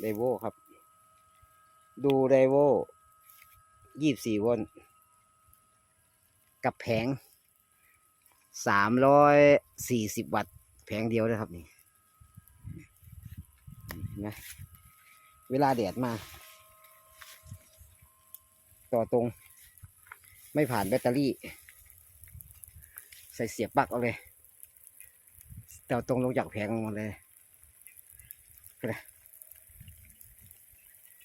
ไดโวครับ ดูไดโวยี่สี่โวลต์กับแผงสามร้อยสี่สิบวัตต์แผงเดียวนะครับนี่เห็นะเวลาแดดมา ต่อตรง ไม่ผ่านแบตเตอรี่ ใส่เสียบปลั๊กเอาเลยต่อตรงลงจากแผงลงมาเลยไปเลย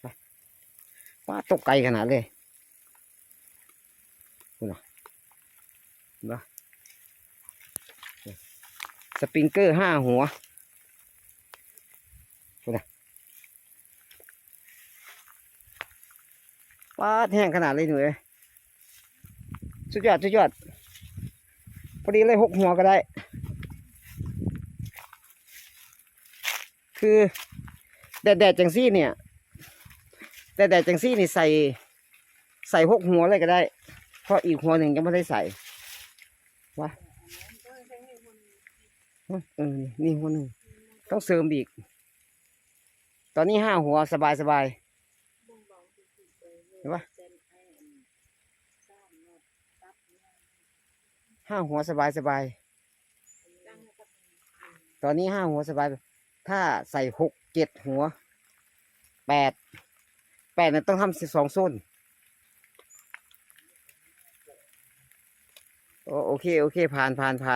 ไป ว้าตกไกลขนาดเลยคุณเหรอเห็นะสปริงเกอร์ห้าหัวคุณนะว้าแห้งขนาดเลยหนูเอ้ยสุดยอดสุดยอดพอดีเลยหกหัวก็ได้ คือแดดแดดจังซี่เนี่ย แดดแดดจังซี่นี่ใส่ใส่หกหัวเลยก็ได้ เพราะอีกหัวหนึ่งยังไม่ได้ใส่วะเออนี่หัวหนึ่งต้องเสริมอีก ตอนนี้ห้าหัวสบายสบายเห็นปะห้าหัวสบายสบาย ตอนนี้ห้าหัวสบาย ถ้าใส่หกเจ็ดหัวแปด แปดเนี่ยต้องทำสองโซนโอโอเค โอเค ผ่านผ่านผ่าน